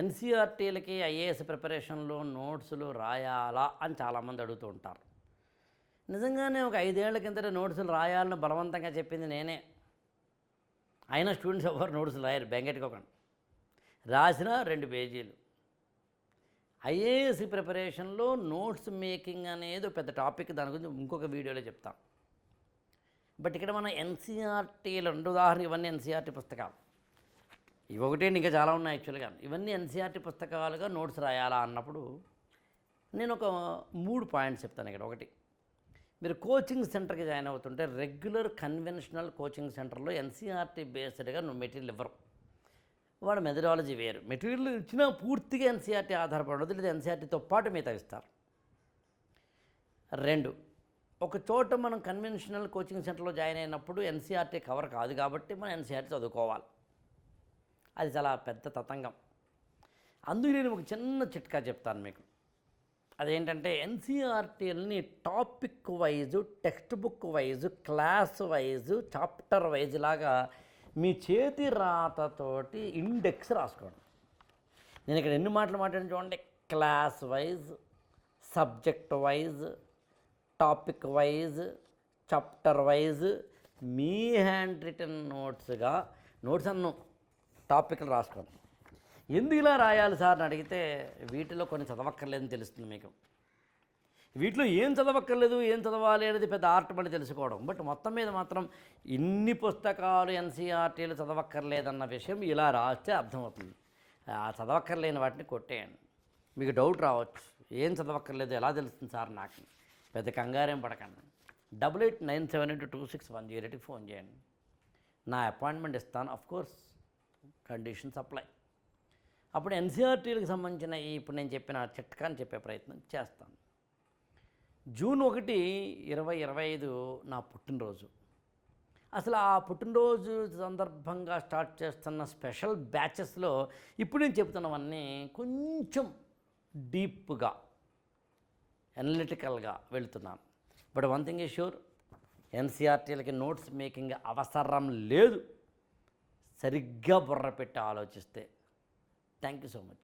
ఎన్సీఆర్టీలకి IAS ప్రిపరేషన్లో నోట్సులు రాయాలా అని చాలామంది అడుగుతూ ఉంటారు. నిజంగానే ఒక ఐదేళ్ళ కిందట నోట్సులు రాయాలని బలవంతంగా చెప్పింది నేనే. అయినా స్టూడెంట్స్ ఎవరు నోట్సులు రాయరు బెంగెట్టుకోకండి. రాసిన రెండు పేజీలు. ఐఏఎస్ ప్రిపరేషన్లో నోట్స్ మేకింగ్ అనేది పెద్ద టాపిక్ దాని గురించి ఇంకొక వీడియోలో చెప్తాం బట్ ఇక్కడ మన ఎన్సీఆర్టీలు రెండు ఉదాహరణ ఇవన్నీ ఎన్సీఆర్టీ పుస్తకాలు. ఇవి ఒకటే ఇంకా చాలా ఉన్నాయి యాక్చువల్గా. ఇవన్నీ ఎన్సీఆర్టీ పుస్తకాలుగా నోట్స్ రాయాలా అన్నప్పుడు నేను ఒక మూడు పాయింట్స్ చెప్తాను ఇక్కడ. ఒకటి మీరు కోచింగ్ సెంటర్కి జాయిన్ అవుతుంటే రెగ్యులర్ కన్వెన్షనల్ కోచింగ్ సెంటర్లో ఎన్సీఆర్టీ బేస్డ్గా నువ్వు మెటీరియల్ ఇవ్వరు. వాడు మెథడాలజీ వేరు. మెటీరియల్ ఇచ్చినా పూర్తిగా ఎన్సీఆర్టీ ఆధారపడదు లేదా ఎన్సీఆర్టీతో పాటు మిగతా ఇస్తారు. రెండు ఒక చోట మనం కన్వెన్షనల్ కోచింగ్ సెంటర్లో జాయిన్ అయినప్పుడు ఎన్సీఆర్టీ కవర్ కాదు కాబట్టి మనం ఎన్సీఆర్టీ చదువుకోవాలి. అది చాలా పెద్ద తతంగం. అందుకు నేను ఒక చిన్న చిట్కా చెప్తాను మీకు. అదేంటంటే ఎన్సీఆర్టీలని topic wise textbook wise class wise chapter wise లాగా మీ చేతి రాతతోటి ఇండెక్స్ రాసుకోండి. నేను ఇక్కడ ఎన్ని మాటలు మాట్లాడిన చూడండి. Class wise subject wise topic wise chapter wise మీ హ్యాండ్ రిటర్న్ నోట్స్గా నోట్స్ అన్ను. టాపిక్లు రాసుకోండి ఎందుకు ఇలా రాయాలి సార్ అని అడిగితే వీటిలో కొన్ని చదవక్కర్లేదని తెలుస్తుంది మీకు. వీటిలో ఏం చదవక్కర్లేదు ఏం చదవాలి అనేది పెద్ద ఆర్ట్ పని తెలుసుకోవడం. బట్ మొత్తం మీద మాత్రం ఇన్ని పుస్తకాలు ఎన్సీఆర్టీలు చదవక్కర్లేదన్న విషయం ఇలా రాస్తే అర్థమవుతుంది. ఆ చదవక్కర్లేని వాటిని కొట్టేయండి. మీకు డౌట్ రావచ్చు. ఏం చదవక్కర్లేదు ఎలా తెలుస్తుంది సార్ నాకు? పెద్ద కంగారేం పడకండి. Double eight nine seven eight two six one zero ఎయిట్కి ఫోన్ చేయండి. నా అపాయింట్మెంట్ ఇస్తాను అఫ్ కోర్స్ కండిషన్స్ అప్లై అప్పుడు ఎన్సీఆర్టీలకు సంబంధించిన ఈ ఇప్పుడు నేను చెప్పిన చిట్కాని చెప్పే ప్రయత్నం చేస్తాను. జూన్ ఒకటి ఇరవై ఇరవై ఐదు నా పుట్టినరోజు. అసలు ఆ పుట్టినరోజు సందర్భంగా స్టార్ట్ చేస్తున్న స్పెషల్ బ్యాచెస్లో ఇప్పుడు నేను చెప్తున్నవన్నీ కొంచెం డీప్గా అనలిటికల్గా వెళుతున్నాను. బట్ వన్ థింగ్ ఈ షూర్ ఎన్సీఆర్టీలకి నోట్స్ మేకింగ్ అవసరం లేదు. సరిగ్గా బుర్ర పెట్టి ఆలోచిస్తే. Thank you so much